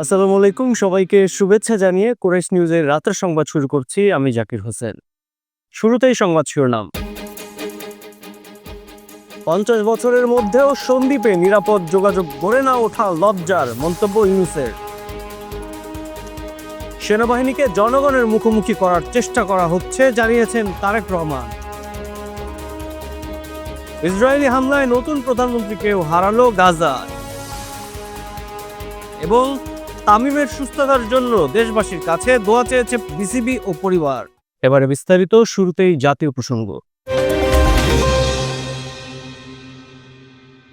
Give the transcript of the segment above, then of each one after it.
আসসালামু আলাইকুম। সবাইকে শুভেচ্ছা জানিয়ে কোরেশ নিউজের রাতের সংবাদ শুরু করছি আমি জাকির হোসেন। শুরুতেই সংবাদ শিরোনাম। পঞ্চাশ বছরের মধ্যেও সন্দ্বীপে নিরাপদ যোগাযোগ গড়ে না ওঠা লজ্জার মন্তব্য ইউনুসের। সেনাবাহিনীকে জনগণের মুখোমুখি করার চেষ্টা করা হচ্ছে, জানিয়েছেন তারেক রহমান। ইসরায়েলি হামলায় নতুন প্রধানমন্ত্রীকেও হারালো গাজা। এবং তামিমের সুস্থতার জন্য দেশবাসীর কাছে দোয়া চেয়েছে বিসিবি ও পরিবার। এবারে বিস্তারিত শুরুতেই জাতীয় প্রসঙ্গ।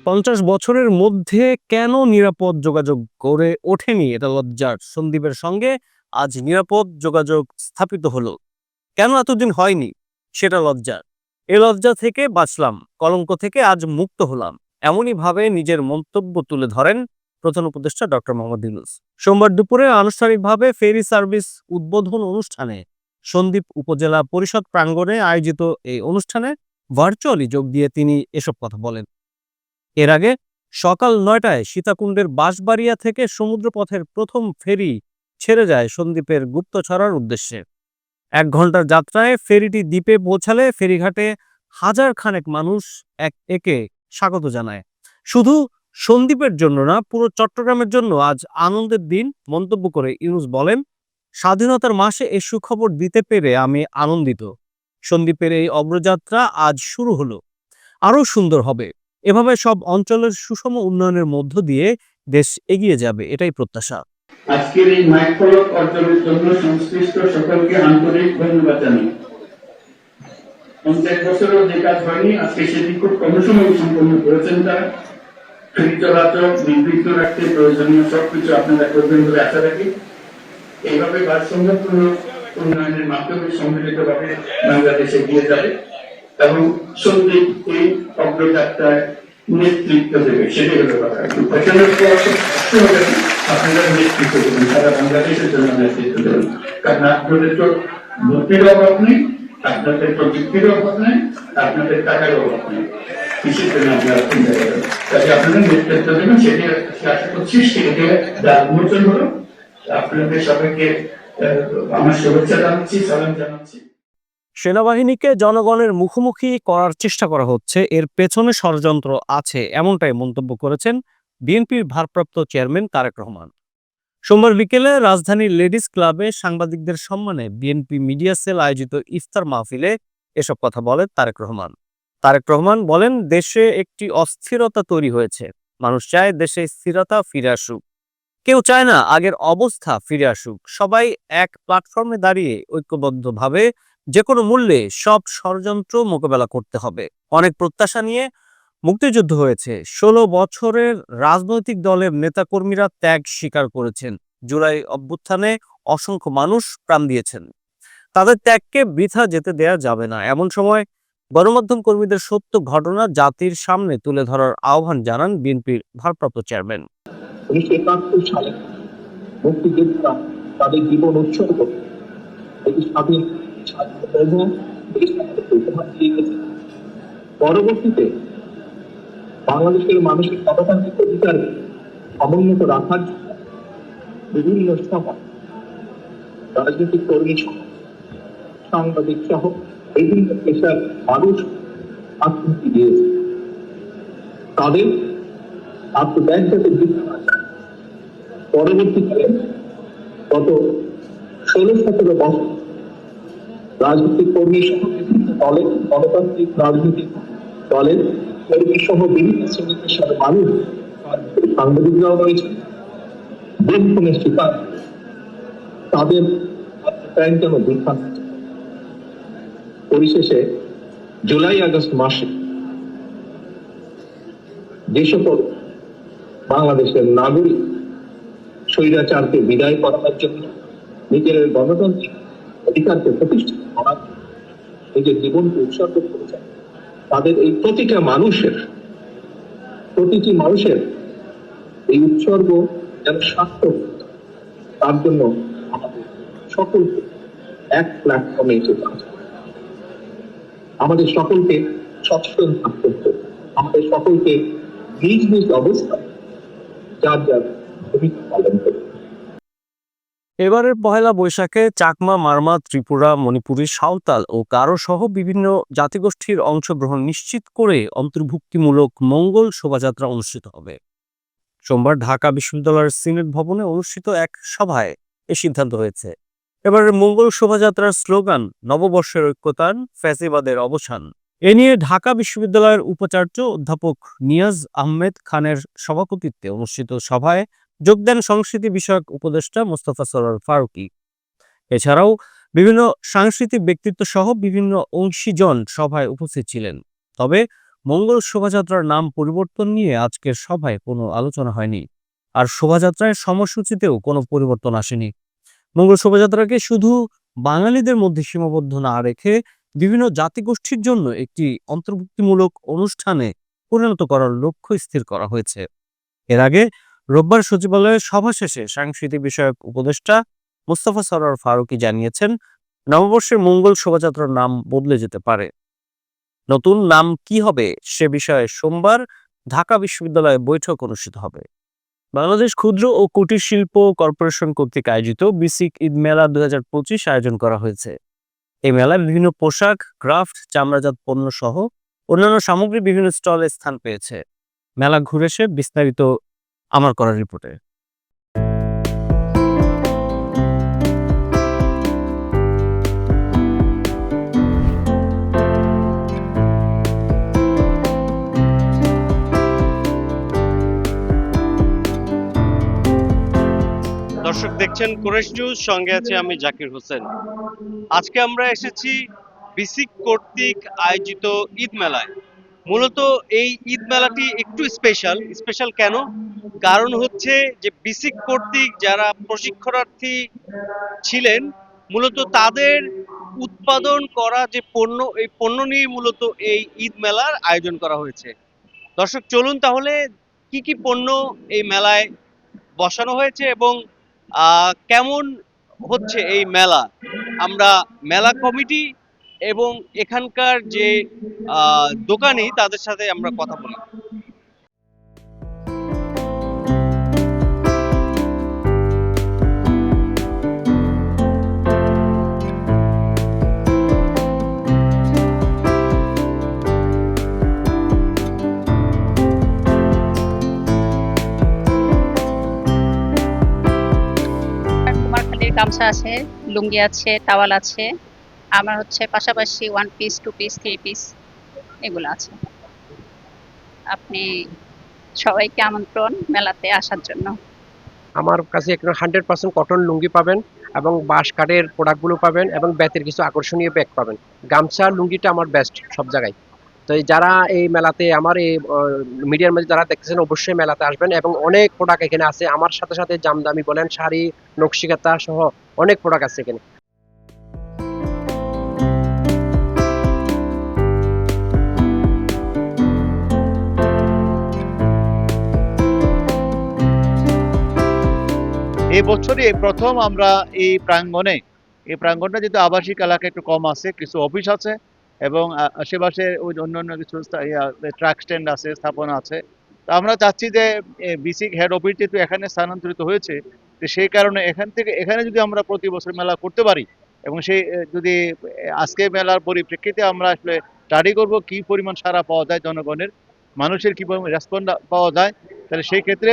পঞ্চাশ বছরের মধ্যে কেন নিরাপদ যোগাযোগ গড়ে ওঠেনি এটা লজ্জার। সন্দীপের সঙ্গে আজ নিরাপদ যোগাযোগ স্থাপিত হলো। কেন এতদিন হয়নি? সেটা লজ্জার। এ লজ্জা থেকে বাঁচলাম, কলঙ্ক থেকে আজ মুক্ত হলাম। এমনই ভাবে নিজের মন্তব্য তুলে ধরেন প্রধান উপদেষ্টা ডক্টর মোহাম্মদ ইউনুস। সোমবার দুপুরে আনুষ্ঠানিকভাবে ফেরি সার্ভিস উদ্বোধন অনুষ্ঠানে সন্দ্বীপ উপজেলা পরিষদ প্রাঙ্গণে আয়োজিত এই অনুষ্ঠানে ভার্চুয়ালি যোগ দিয়ে তিনি এসব কথা বলেন। এর আগে সকাল নয়টায় সীতাকুণ্ডের বাঁশবাড়িয়া থেকে সমুদ্রপথের প্রথম ফেরি ছেড়ে যায় সন্দ্বীপের গুপ্তছড়ার উদ্দেশ্যে। এক ঘণ্টার যাত্রায় ফেরিটি দ্বীপে পৌঁছালে ফেরিঘাটে হাজার খানেক মানুষ এক একে স্বাগত জানায়। শুধু সন্দ্বীপের জন্য না, পুরো চট্টগ্রামের জন্য আজ আনন্দের দিন মন্তব্য করে ইউনুস বলেন, স্বাধীনতার মাসে এই সুখবর দিতে পেরে আমি আনন্দিত। সন্দ্বীপের এই অগ্রযাত্রা আজ শুরু হলো। আরও সুন্দর হবে। এভাবে সব অঞ্চলের সুষম উন্নয়নের মধ্য দিয়ে দেশ এগিয়ে যাবে, এটাই প্রত্যাশা। আজকের এই মাইক ফলক অর্জনের জন্য সংশ্লিষ্ট সকলকে আন্তরিক ধন্যবাদ জানাই। পঞ্চাশ বছরেও যে কাজ হয়নি, আজকে সেটি খুব কম সময়ে সম্পন্ন করেছেন তারা। চলাচল নির্বিঘ্ন রাখতে প্রয়োজনীয় সবকিছু আপনারা করবেন বলে আশা রাখি। এইভাবে ভারসাম্যপূর্ণ উন্নয়নের মাধ্যমে সম্মিলিতভাবে বাংলাদেশ এগিয়ে যাবে এবং সন্দীপ এই অগ্রযাত্রায় নেতৃত্ব দেবে, সেটাই হলো কথা। তো আপনারা নেতৃত্ব দেবেন, সারা বাংলাদেশের জন্য নেতৃত্ব দেবেন। কারণ আপনাদের তো বুদ্ধির অভাব নেই, আপনাদের প্রযুক্তির অভাব নেই, আপনাদের টাকার অভাব নেই। নেতৃত্ব দেবেন সেটি আশা করছি সেটি যার উন্মোচন হলো আপনাদের সবাইকে আমার শুভেচ্ছা জানাচ্ছি সালাম জানাচ্ছি সেনাবাহিনীকে জনগণের মুখোমুখি করার চেষ্টা করা হচ্ছে। এর পেছনে ষড়যন্ত্র আছে, এমনটাই মন্তব্য করেছেন বিএনপির ভারপ্রাপ্ত চেয়ারম্যান তারেক রহমান। সোমবার বিকেলে রাজধানীর লেডিস ক্লাবে সাংবাদিকদের সম্মানে বিএনপি মিডিয়া সেল আয়োজিত ইফতার মাহফিলে এসব কথা বলেন তারেক রহমান। তারেক রহমান বলেন, দেশে একটি অস্থিরতা তৈরি হয়েছে। মানুষ চায় দেশে স্থিরতা ফিরে আসুক। কেউ চায় না আগের অবস্থা ফিরে আসুক। সবাই এক প্ল্যাটফর্মে দাঁড়িয়ে ঐক্যবদ্ধভাবে যে কোনো মূল্যে সব ষড়যন্ত্র মোকাবেলা করতে হবে। অনেক প্রত্যাশা নিয়ে মুক্তিযুদ্ধ হয়েছে। ষোলো বছরের রাজনৈতিক দলের নেতাকর্মীরা ত্যাগ স্বীকার করেছেন। জুলাই অভ্যুত্থানে অসংখ্য মানুষ প্রাণ দিয়েছেন। তাদের ত্যাগকে বৃথা যেতে দেয়া যাবে না। এমন সময় গণমাধ্যম কর্মীদের সত্য ঘটনা জাতির সামনে তুলে ধরার আহ্বান জানান বিএনপির ভারপ্রাপ্ত চেয়ারম্যান। উনিশশো একাত্তর সালে মুক্তিযোদ্ধা তাদের জীবন উৎসর্গ পরবর্তীতে বাংলাদেশের মানুষের গণতান্ত্রিক অধিকার সমুন্নত রাখার জন্য বিভিন্ন সময় রাজনৈতিক কর্মী সহ সাংবাদিক সহ বিভিন্ন পেশার মানুষ আত্মহত্যা দিয়েছে তাদের আত্মত্যাগ যাতে বৃদ্ধি। পরবর্তীকালে গত ষোলো সতেরো বছর রাজনৈতিক কর্মী সহ দলের গণতান্ত্রিক রাজনৈতিক দলের কর্মী সহ বিভিন্ন শ্রেণি পেশার মানুষ সাংবাদিকরাও রয়েছে দীর্ঘনের শিকার তাদের আত্মত্যাগ যেন বৃদ্ধা। পরিশেষে জুলাই আগস্ট মাসে যে সকল বাংলাদেশের নাগরিক স্বৈরাচারকে বিদায় করানোর জন্য নিজের গণতান্ত্রিক অধিকারকে প্রতিষ্ঠিত করার নিজের জীবনকে উৎসর্গ করেছেন তাদের এই প্রতিটা মানুষের, প্রতিটি মানুষের এই উৎসর্গ যেন সার্থক তার জন্য আমাদের সকলকে এক প্ল্যাটফর্মে এসে কাজ। আমাদের সকলকে সচেতন থাকতে আমাদের সকলকে নিজ নিজ অবস্থায় যার যার ভূমিকা পালন করতে এবারের পহেলা বৈশাখে চাকমা, মারমা, ত্রিপুরা, মণিপুরী, সাঁওতাল ও গারো সহ বিভিন্ন জাতিগোষ্ঠীর অংশগ্রহণ নিশ্চিত করে অন্তর্ভুক্তিমূলক মঙ্গল শোভাযাত্রা অনুষ্ঠিত হবে। সোমবার ঢাকা বিশ্ববিদ্যালয়ের সিনেট ভবনে অনুষ্ঠিত এক সভায় এ সিদ্ধান্ত হয়েছে। এবারের মঙ্গল শোভাযাত্রার স্লোগান, নববর্ষের ঐক্যতান ফ্যাসিবাদের অবসান। এ নিয়ে ঢাকা বিশ্ববিদ্যালয়ের উপাচার্য অধ্যাপক নিয়াজ আহমেদ খানের সভাপতিত্বে অনুষ্ঠিত সভায় যোগ দেন সংস্কৃতি বিষয়ক উপদেষ্টা মোস্তফা সরোয়ার ফারুকী। এছাড়াও বিভিন্ন সাংস্কৃতিক ব্যক্তিত্ব সহ বিভিন্ন অংশীজন সভায় উপস্থিত ছিলেন। তবে মঙ্গল শোভাযাত্রার নাম পরিবর্তন নিয়ে আজকের সভায় কোনো আলোচনা হয়নি। আর শোভাযাত্রায় সময়সূচিতেও কোনো পরিবর্তন আসেনি। মঙ্গল শোভাযাত্রাকে শুধু বাঙালিদের মধ্যে সীমাবদ্ধ না রেখে বিভিন্ন জাতিগোষ্ঠীর জন্য একটি অন্তর্ভুক্তিমূলক অনুষ্ঠানে পরিণত করার লক্ষ্য স্থির করা হয়েছে। এর আগে রোববার সচিবালয়ের সভা শেষে সাংস্কৃতিক বিষয়ক উপদেষ্টা মোস্তফা সরোয়ার ফারুকী জানিয়েছেন, নববর্ষের মঙ্গল শোভাযাত্রার নাম বদলে যেতে পারে। নতুন নাম কি হবে সে বিষয়ে সোমবার ঢাকা বিশ্ববিদ্যালয়ে বৈঠক অনুষ্ঠিত হবে। বাংলাদেশ ক্ষুদ্র ও কুটির শিল্প কর্পোরেশন কর্তৃক আয়োজিত বিসিক ঈদ মেলা দু হাজার পঁচিশ আয়োজন করা হয়েছে। এই মেলায় বিভিন্ন পোশাক, ক্রাফট, চামড়াজাত পণ্য সহ অন্যান্য সামগ্রী বিভিন্ন স্টলে স্থান পেয়েছে। মেলা ঘুরে এসে বিস্তারিত আমার করার রিপোর্টে। দর্শক দেখছেন কোরেশ নিউজ সঙ্গে আছে আমি জাকির হোসেন। আজকে আমরা এসেছি বিসিক কর্তৃক আয়োজিত ঈদ মেলায়। মূলত এই ঈদ মেলাটি একটু স্পেশাল স্পেশাল কেন? কারণ হচ্ছে যে বিসিক কর্তৃক যারা প্রশিক্ষণার্থী ছিলেন, মূলত তাদের উৎপাদন করা যে পণ্য, এই পণ্য নিয়ে মূলত এই ঈদ মেলার আয়োজন করা হয়েছে। দর্শক, চলুন তাহলে কি কি পণ্য এই মেলায় বসানো হয়েছে এবং কেমন হচ্ছে এই মেলা? আমরা মেলা কমিটি এবং এখানকার যে দোকানি তাদের সাথে আমরা কথা বলি। গামছা আছে, লুঙ্গি আছে, টাওয়াল আছে। আমার হচ্ছে পাশাপাশি one piece two piece three piece এগুলো আছে। আপনি সবাইকে আমন্ত্রণ মেলাতে আসার জন্য। আমার কাছে এখানে হান্ড্রেড পার্সেন্ট কটন লুঙ্গি পাবেন এবং বাঁশ কাঠের প্রোডাক্টগুলো পাবেন এবং বেতের কিছু আকর্ষণীয় ব্যাগ পাবেন। গামছা, লুঙ্গিটা আমার বেস্ট সব জায়গায়। তো যারা এই মেলাতে আমার এই মিডিয়ার মধ্যে যারা দেখতেছেন, অবশ্যই মেলাতে আসবেন এবং অনেক প্রোডাক্ট এখানে আছে। আমার সাথে সাথে জামদামি বলেন, শাড়ি, নকশিকাতা সহ অনেক প্রোডাক্ট আছে এখানে। এই বছরই প্রথম আমরা এই প্রাঙ্গণে, এই প্রাঙ্গণটা যেহেতু আবাসিক এলাকা একটু কম আছে, কিছু অফিস আছে। এবং আশেপাশে ওই অন্যান্য কিছু ট্রাক স্ট্যান্ড আছে, স্থাপনা আছে। তো আমরা চাচ্ছি যে বিসিক হেড অফিস যেহেতু এখানে স্থানান্তরিত হয়েছে। তো সেই কারণে এখান থেকে, এখানে যদি আমরা প্রতি বছর মেলা করতে পারি এবং সেই যদি আজকে মেলার পরিপ্রেক্ষিতে আমরা আসলে স্টাডি করব কি পরিমাণ সারা পাওয়া যায় জনগণের, মানুষের কি পরিমাণ রেসপন্ড পাওয়া যায়, তাহলে সেই ক্ষেত্রে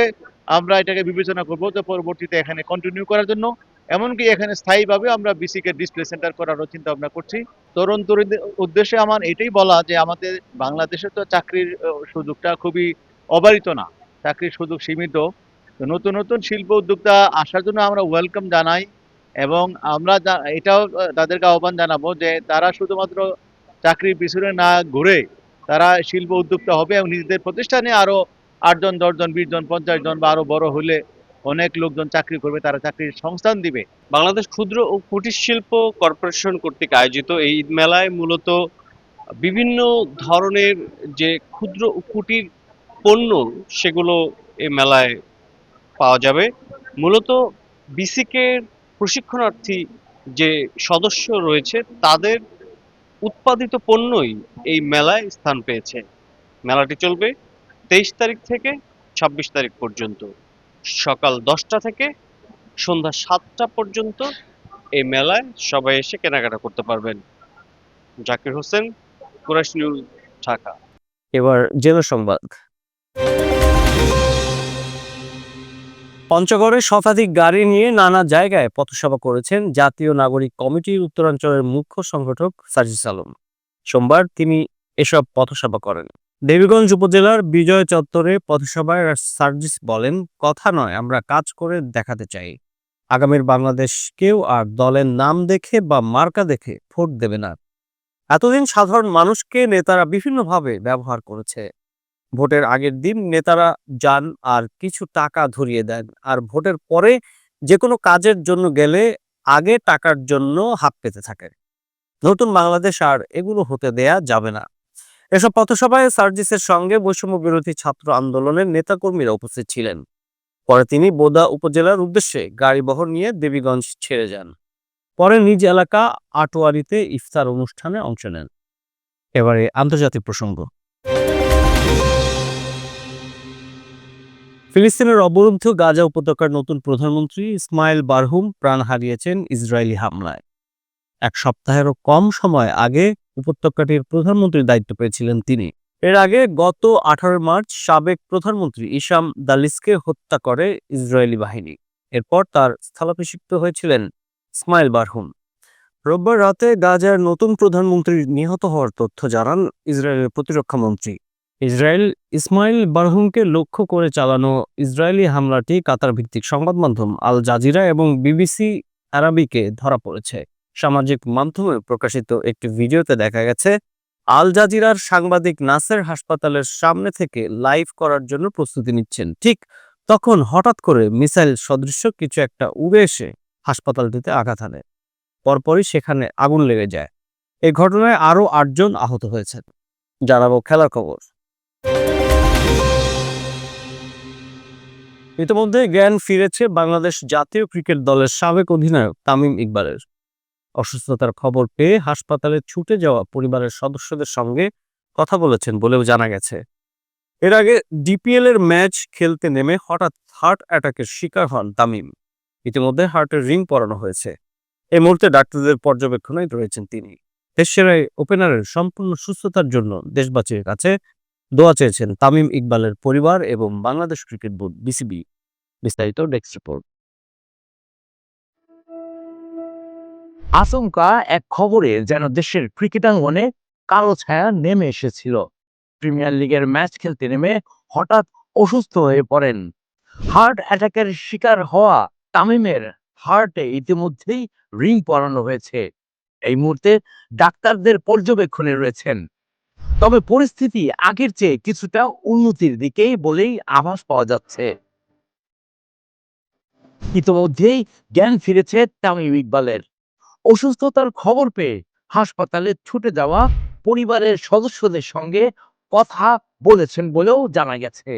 আমরা এটাকে বিবেচনা করব যে পরবর্তীতে এখানে কন্টিনিউ করার জন্য এমনকি এখানে স্থায়ীভাবে আমরা বিসিকে ডিসপ্লে সেন্টার করারও চিন্তা ভাবনা করছি। তরুণ তরুণীদের উদ্দেশ্যে আমার এটাই বলা যে আমাদের বাংলাদেশে তো চাকরির সুযোগটা খুবই অবারিত না। চাকরির সুযোগ সীমিত। নতুন নতুন শিল্প উদ্যোক্তা আসার জন্য আমরা ওয়েলকাম জানাই এবং আমরা এটাও তাদেরকে আহ্বান জানাব যে তারা শুধুমাত্র চাকরির পিছনে না ঘুরে তারা শিল্প উদ্যোক্তা হবে এবং নিজেদের প্রতিষ্ঠানে আরও আটজন, দশজন বিশ জন পঞ্চাশ জন বা আরও বড় হলে অনেক লোকজন চাকরি করবে, তারা চাকরির সংস্থান দিবে। বাংলাদেশ ক্ষুদ্র ও কুটির শিল্প কর্পোরেশন কর্তৃক আয়োজিত এই ঈদ মেলায় মূলত বিভিন্ন ধরনের যে ক্ষুদ্র ও কুটির পণ্য, সেগুলো এই মেলায় পাওয়া যাবে। মূলত বিসিকের প্রশিক্ষণার্থী যে সদস্য রয়েছে, তাদের উৎপাদিত পণ্যই এই মেলায় স্থান পেয়েছে। মেলাটি চলবে তেইশ তারিখ থেকে ছাব্বিশ তারিখ পর্যন্ত। সকাল দশটা থেকে সন্ধ্যা সাতটা পর্যন্ত এই মেলায় সবাই এসে কেনাকাটা করতে পারবেন। Zakir Hossain Kurash news, Dhaka. এবার জেলা সংবাদ। পঞ্চগড়ে শতাধিক গাড়ি নিয়ে নানা জায়গায় পথসভা করেছেন জাতীয় নাগরিক কমিটির উত্তরাঞ্চলের মুখ্য সংগঠক সাজিস আলম। সোমবার তিনি এসব পথসভা করেন। দেবীগঞ্জ উপজেলার বিজয় চত্বরে পথসভায় সার্জিস বলেন, কথা নয়, আমরা কাজ করে দেখাতে চাই। আগামীর বাংলাদেশ কেউ আর দলের নাম দেখে বা মার্কা দেখে ভোট দেবে না। এতদিন সাধারণ মানুষকে নেতারা বিভিন্নভাবে ব্যবহার করেছে। ভোটের আগের দিন নেতারা যান আর কিছু টাকা ধরিয়ে দেন, আর ভোটের পরে যে কোনো কাজের জন্য গেলে আগে টাকার জন্য হাত পেতে থাকে। নতুন বাংলাদেশ আর এগুলো হতে দেয়া যাবে না। এসব পথসভায় সার্জিসের সঙ্গে বৈষম্য বিরোধী ছাত্র আন্দোলনের নেতাকর্মীরা উপস্থিত ছিলেন। পরে তিনি বোদা উপজেলার উদ্দেশ্যে গাড়িবহর নিয়ে দেবীগঞ্জ ছেড়ে যান। পরে নিজ এলাকা আটোয়ারিতে ইফতার অনুষ্ঠানে অংশ নেন। এবারে আন্তর্জাতিক প্রসঙ্গ। ফিলিস্তিনের অবরুদ্ধ গাজা উপত্যকার নতুন প্রধানমন্ত্রী ইসমাইল বারহুম প্রাণ হারিয়েছেন ইসরায়েলি হামলায়। এক সপ্তাহেরও কম সময় আগে উপত্যকাটির প্রধানমন্ত্রীর দায়িত্ব পেয়েছিলেন তিনি। এর আগে গত আঠারো মার্চ সাবেক প্রধানমন্ত্রী ইসাম দালিসকে হত্যা করে ইসরায়েলি বাহিনী। এরপর তার স্থলাভিষিক্ত হয়েছিলেন ইসমাইল বারহুম। রোববার রাতে গাজার নতুন প্রধানমন্ত্রীর নিহত হওয়ার তথ্য জানান ইসরায়েলের প্রতিরক্ষা মন্ত্রী। ইসরায়েল ইসমাইল বারহুমকে লক্ষ্য করে চালানো ইসরায়েলি হামলাটি কাতার ভিত্তিক সংবাদ মাধ্যম আল জাজিরা এবং বিবিসি আরাবিকে ধরা পড়েছে। সামাজিক মাধ্যমে প্রকাশিত একটি ভিডিওতে দেখা গেছে, আল জাজিরার সাংবাদিক নাসের হাসপাতালের সামনে থেকে লাইভ করার জন্য প্রস্তুতি নিচ্ছেন। ঠিক তখন হঠাৎ করে মিসাইল সদৃশ্য কিছু একটা উড়ে এসে হাসপাতালটিতে আঘাত হানে। পরপরই সেখানে আগুন লেগে যায়। এই ঘটনায় আরও আটজন আহত হয়েছেন। জানাব খেলার খবর। ইতিমধ্যে জ্ঞান ফিরেছে বাংলাদেশ জাতীয় ক্রিকেট দলের সাবেক অধিনায়ক তামিম ইকবালের। অসুস্থতার খবর পেয়ে হাসপাতালে ছুটে যাওয়া পরিবারের সদস্যদের সঙ্গে কথা বলেছেন বলেও জানা গেছে। এর আগে ডিপিএল এর ম্যাচ খেলতে নেমে হঠাৎ হার্ট অ্যাটাকের শিকার হন তামিম। ইতিমধ্যে হার্টের রিং পরানো হয়েছে। এই মুহূর্তে ডাক্তারদের পর্যবেক্ষণে রয়েছেন তিনি। দেশের ওপেনারের সম্পূর্ণ সুস্থতার জন্য দেশবাসীর কাছে দোয়া চেয়েছেন তামিম ইকবালের পরিবার এবং বাংলাদেশ ক্রিকেট বোর্ড, বিসিবি। বিস্তারিত ডেস্ক রিপোর্ট। আচমকা এক খবরে যেন দেশের ক্রিকেটাঙ্গনে কালো ছায়া নেমে এসেছিল। প্রিমিয়ার লিগের ম্যাচ খেলতে নেমে হঠাৎ অসুস্থ হয়ে পড়েন। হার্ট অ্যাটাকের শিকার হওয়া তামিমের হার্টে ইতিমধ্যেই রিং পরানো হয়েছে। এই মুহূর্তে ডাক্তারদের পর্যবেক্ষণে রয়েছেন। তবে পরিস্থিতি আগের চেয়ে কিছুটা উন্নতির দিকেই বলেই আভাস পাওয়া যাচ্ছে। ইতিমধ্যেই জ্ঞান ফিরেছে তামিম ইকবালের। অসুস্থতার খবর পেয়ে হাসপাতালে ছুটে যাওয়া পরিবারের সদস্যদের সঙ্গে কথা বলেছেন বলেও জানা গেছে।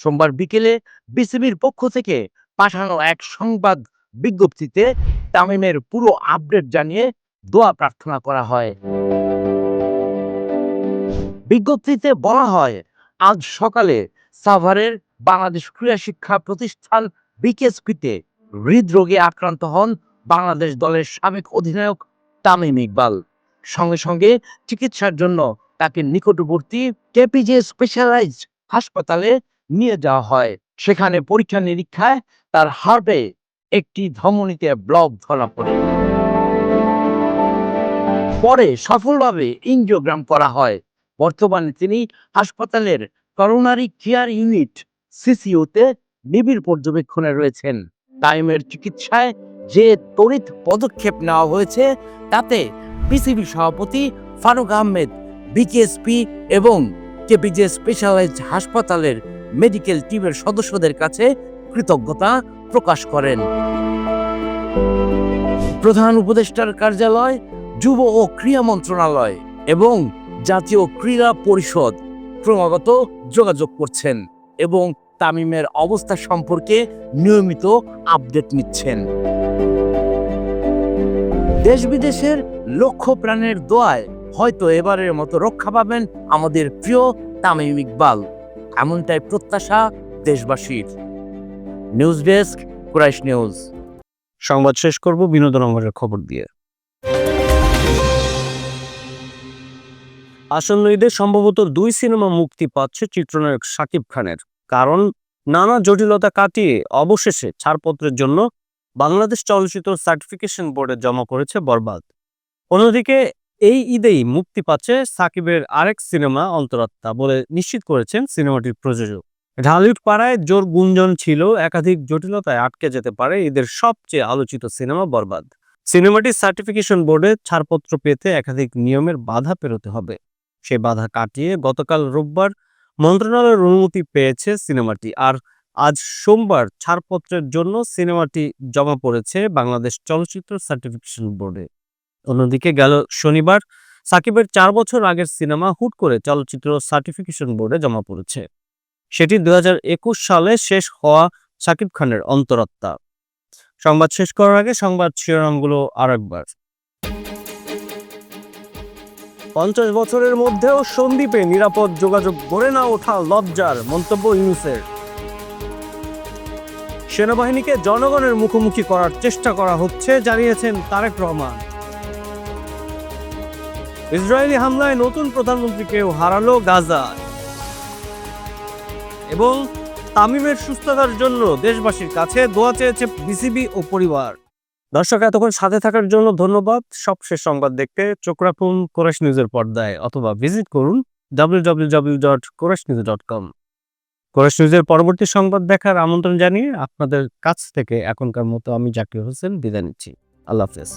সোমবার বিকেলে বিসিবির পক্ষ থেকে পাঠানো এক সংবাদ বিজ্ঞপ্তিতে তামিমের পুরো আপডেট জানিয়ে দোয়া প্রার্থনা করা হয়। বিজ্ঞপ্তিতে বলা হয়, আজ সকালে সাভারের বাংলাদেশ ক্রীড়া শিক্ষা প্রতিষ্ঠান বিকেএসপিতে হৃদরোগে আক্রান্ত হন বাংলাদেশ দলের সাবেক অধিনায়ক তামিম ইকবাল। সঙ্গে সঙ্গে চিকিৎসার জন্য তাকে নিকটবর্তী কেপিজে স্পেশালাইজড হাসপাতালে নিয়ে যাওয়া হয়। সেখানে পরীক্ষা নিরীক্ষায় তার হার্টে একটি ধমনীতে ব্লক ধরা পড়ে। পরে সফলভাবে ইনজিওগ্রাম করা হয়। বর্তমানে তিনি হাসপাতালের করোনারি কেয়ার ইউনিট সিসিউতে নিবিড় পর্যবেক্ষণে রয়েছেন। টাইমের চিকিৎসায় যে তড়িৎ পদক্ষেপ নেওয়া হয়েছে, তাতে পিসিবি সভাপতি ফারুক আহমেদ বিকেএসপি এবং কেপিজে স্পেশালাইজড হাসপাতালের মেডিকেল টিমের সদস্যদের কাছে কৃতজ্ঞতা প্রকাশ করেন। প্রধান উপদেষ্টার কার্যালয়, যুব ও ক্রীড়া মন্ত্রণালয় এবং জাতীয় ক্রীড়া পরিষদ ক্রমাগত যোগাযোগ করছেন এবং তামিমের অবস্থা সম্পর্কে নিয়মিত আপডেট নিচ্ছেন। দেশ বিদেশের লক্ষ প্রাণের দোয়ায় হয়তো এবারের মতো রক্ষা পাবেন আমাদের প্রিয় তামিম ইকবাল। এমনটাই প্রত্যাশা দেশবাসীর। News desk, Quraish news. সংবাদ শেষ করব বিনোদন অঙ্গনের খবর দিয়ে। আসন্ন ঈদে সম্ভবত দুই সিনেমা মুক্তি পাচ্ছে চিত্রনায়ক শাকিব খানের। কারণ নানা জটিলতা কাটিয়ে অবশেষে ছাড়পত্রের জন্য বাংলাদেশ চলচ্চিত্র সার্টিফিকেশন বোর্ডে জমা করেছে বরবাদ। অন্যদিকে, এই ঈদেই মুক্তি পাচ্ছে সাকিবের আরেক সিনেমা অন্তরাত্মা বলে নিশ্চিত করেছেন সিনেমাটির প্রযোজক। ঢালিউড পাড়ায় জোর গুঞ্জন ছিল, একাধিক জটিলতায় আটকে যেতে পারে ঈদের সবচেয়ে আলোচিত সিনেমা বরবাদ। সিনেমাটির সার্টিফিকেশন বোর্ডে ছাড়পত্র পেতে একাধিক নিয়মের বাধা পেরোতে হবে। সেই বাধা কাটিয়ে গতকাল রোববার মন্ত্রণালয়ের অনুমতি পেয়েছে সিনেমাটি। আর আজ সোমবার ছাড়পত্রের জন্য সিনেমাটি জমা পড়েছে বাংলাদেশ চলচ্চিত্র সার্টিফিকেশন বোর্ডে। অন্যদিকে গেল শনিবার, সাকিবের চার বছর আগের সিনেমা হুট করে চলচ্চিত্র সার্টিফিকেশন বোর্ডে জমা পড়েছে। সেটি দু হাজার একুশ সালে শেষ হওয়া সাকিব খানের অন্তরাত্মা। সংবাদ শেষ করার আগে সংবাদ শিরোনামগুলো আর একবার পঞ্চাশ বছরের মধ্যেও সন্দ্বীপে নিরাপদ যোগাযোগ গড়ে না ওঠা লজ্জার মন্তব্য ইউনুসের। সেনাবাহিনীকে জনগণের মুখোমুখি করার চেষ্টা করা হচ্ছে, জানিয়েছেন তারেক রহমান। ইসরায়েলি হামলায় নতুন প্রধানমন্ত্রীকেও হারালো গাজা এবং তামিমের সুস্থতার জন্য দেশবাসীর কাছে দোয়া চেয়েছে বিসিবি ও পরিবার। দর্শক, এতক্ষণ সাথে থাকার জন্য ধন্যবাদ। সবশেষ সংবাদ দেখতে চোখ রাখুন কোরেশ নিউজের পর্দায় অথবা ভিজিট করুন W dot Quraish news dot com Quraish নিউজের পরবর্তী সংবাদ দেখার আমন্ত্রণ জানিয়ে আপনাদের কাছ থেকে এখনকার মতো আমি জাকির হোসেন বিদায় নিচ্ছি। আল্লাহ হাফেজ।